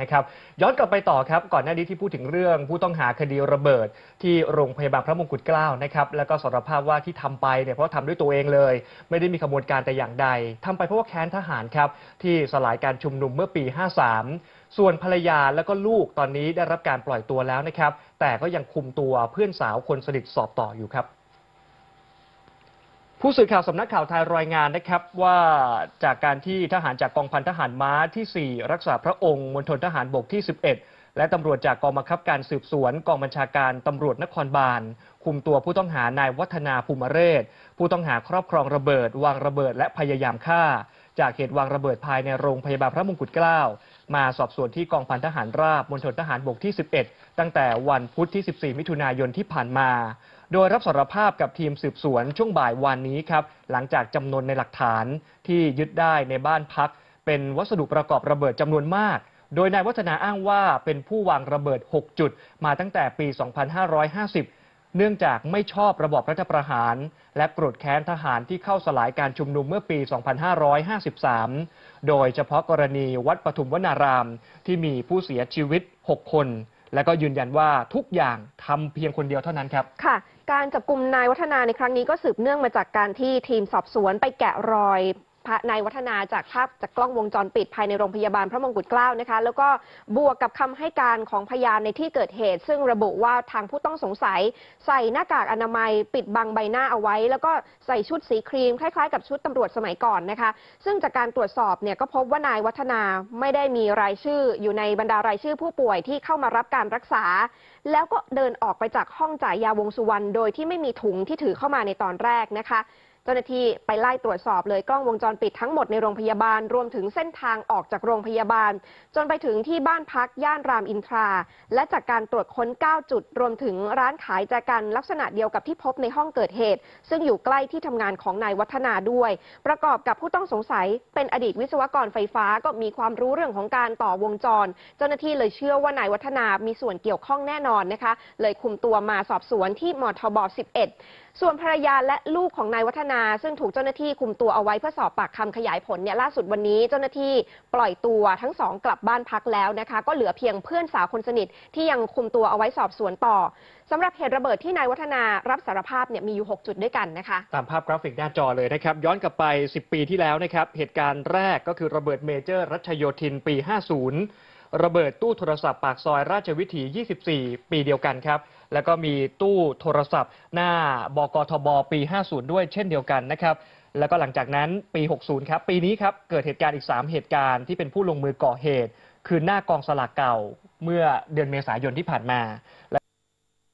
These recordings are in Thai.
นะครับย้อนกลับไปต่อครับก่อนหน้านี้ที่พูดถึงเรื่องผู้ต้องหาคดีระเบิด ที่โรงพยาบาลพระมงกุฎเกล้านะครับแล้วก็สารภาพว่าที่ทำไปเนี่ยเพราะทำด้วยตัวเองเลย ไม่ได้มีขบวนการแต่อย่างใดทำไปเพราะว่าแค้นทหารครับที่สลายการชุมนุมเมื่อปี 53 ส่วนภรรยาแล้วก็ลูกตอนนี้ได้รับการปล่อยตัวแล้วนะครับแต่ก็ยังคุมตัวเพื่อนสาวคนสนิทสอบต่ออยู่ครับ ผู้สื่อข่าวสำนักข่าวไทยรายงานนะครับว่าจากการที่ทหารจากกองพันทหารม้าที่ 4 รักษาพระองค์มณฑลทหารบกที่ 11 และตำรวจจากกองบังคับการสืบสวนกองบัญชาการตำรวจนครบาล คุมตัวผู้ต้องหานายวัฒนาภูมิเรศ ผู้ต้องหาครอบครองระเบิด วางระเบิดและพยายามฆ่า จากเหตุวางระเบิดภายในโรงพยาบาลพระมงกุฎเกล้ามาสอบสวนที่กองพันทหารราบมณฑลทหารบกที่ 11 ตั้งแต่วันพุธที่ 14 มิถุนายนที่ผ่านมา โดยรับสารภาพกับทีมสืบสวนช่วงบ่ายวันนี้ครับ หลังจากจำนวนในหลักฐานที่ยึดได้ในบ้านพัก เป็นวัสดุประกอบระเบิดจำนวนมาก โดยนายวัฒนาอ้างว่าเป็นผู้วางระเบิด 6 จุด มาตั้งแต่ปี 2550 เนื่องจากไม่ชอบระบอบรัฐประหาร และโกรธแค้นทหารที่เข้าสลายการชุมนุมเมื่อปี 2553 โดยเฉพาะกรณีวัดปทุมวนาราม ที่มีผู้เสียชีวิต 6 คนและก็ยืนยันว่าทุกอย่างทำเพียงคนเดียวเท่านั้นครับ ค่ะ การจับกลุ่มนายวัฒนาในครั้งนี้ก็สืบเนื่องมาจากการที่ทีมสอบสวนไปแกะรอย นายวัฒนาจากภาพจากกล้องวงจรปิดภายในโรงพยาบาลพระมงกุฎเกล้านะคะ แล้วก็บวกกับคำให้การของพยานในที่เกิดเหตุ ซึ่งระบุว่าทางผู้ต้องสงสัย ใส่หน้ากากอนามัยปิดบังใบหน้าเอาไว้ แล้วก็ใส่ชุดสีครีมคล้ายๆ กับชุดตำรวจสมัยก่อนนะคะ ซึ่งจากการตรวจสอบเนี่ยก็พบว่านายวัฒนาไม่ได้มีรายชื่ออยู่ในบรรดารายชื่อผู้ป่วยที่เข้ามารับการรักษา แล้วก็เดินออกไปจากห้องจ่ายยาวงสุวรรณโดยที่ไม่มีถุงที่ถือเข้ามาในตอนแรกนะคะ เจ้าหน้าที่ไปไล่ตรวจสอบเลยกล้องวงจรปิดทั้งหมดในโรงพยาบาล รวมถึงเส้นทางออกจากโรงพยาบาล จนไปถึงที่บ้านพักย่านรามอินทรา และจากการตรวจค้น 9 จุด รวมถึงร้านขายแจกันลักษณะเดียวกับที่พบในห้องเกิดเหตุ ซึ่งอยู่ใกล้ที่ทำงานของนายวัฒนาด้วย ประกอบกับผู้ต้องสงสัยเป็นอดีตวิศวกรไฟฟ้าก็มีความรู้เรื่องของการต่อวงจร เจ้าหน้าที่เลยเชื่อว่านายวัฒนามีส่วนเกี่ยวข้องแน่นอนนะคะ เลยคุมตัวมาสอบสวนที่มทบ 11 ส่วนภรรยาและลูกของนายวัฒนาซึ่งถูกเจ้าหน้าที่คุมตัวเอาไว้เพื่อสอบปากคำขยายผลเนี่ยล่าสุดวันนี้เจ้าหน้าที่ปล่อยตัวทั้งสองกลับบ้านพักแล้วนะคะ ก็เหลือเพียงเพื่อนสาวคนสนิทที่ยังคุมตัวเอาไว้สอบสวนต่อสำหรับเหตุระเบิดที่นายวัฒนารับสารภาพเนี่ยมีอยู่ 6 จุดด้วยกันนะคะ ตามภาพกราฟิกหน้าจอเลยนะครับ ย้อนกลับไป 10 ปีที่แล้วนะครับเหตุการณ์แรกก็คือระเบิดเมเจอร์รัชโยธินปี 50 ระเบิดตู้โทรศัพท์ปากซอยราชวิถี 24 ปีเดียวกันครับ แล้วก็มีตู้โทรศัพท์ หน้าบกทบ ปี 50 ด้วยเช่นเดียวกันนะครับแล้วก็หลังจากนั้นปี 60 ครับ ปีนี้ครับ เกิดเหตุการณ์อีก 3 เหตุการณ์ที่เป็นผู้ลงมือก่อเหตุ คือหน้ากองสลากเก่าเมื่อเดือนเมษายนที่ผ่านมา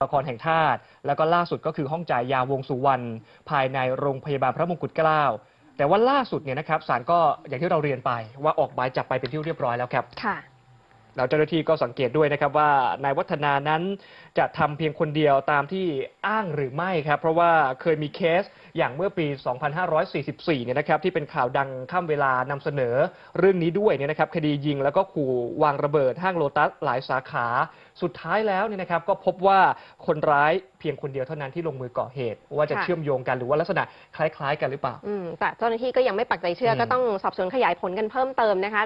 ละครแห่งชาติ แล้วก็ล่าสุดก็คือห้องจ่ายยาวงสุวรรณภายในโรงพยาบาลพระมงกุฎเกล้าแต่ว่าล่าสุดเนี่ยนะครับศาลก็อย่างที่เราเรียนไปว่าออกหมายจับไปเป็นที่เรียบร้อยแล้วครับค่ะ แล้วเจ้าหน้าที่ก็สังเกตด้วยนะครับว่านายวัฒนานั้นจะทำเพียงคนเดียวตามที่อ้างหรือไม่ครับ เพราะว่าเคยมีเคสอย่างเมื่อปี 2544 เนี่ยนะครับที่เป็นข่าวดังข้ามเวลานำเสนอเรื่องนี้ด้วยเนี่ยนะครับคดียิงแล้วก็ขู่วางระเบิดห้างโลตัสหลายสาขา สุดท้ายแล้วเนี่ยนะครับก็พบว่าคนร้ายเพียงคนเดียวเท่านั้นที่ลงมือก่อเหตุ ว่าจะค่ะเชื่อมโยงกันหรือว่าลักษณะคล้าย ๆ กันหรือเปล่าอืมแต่เจ้าหน้าที่ก็ยังไม่ปักใจเชื่ออมก็ต้องสอบสวนขยายผลกันเพิ่มเติมนะคะ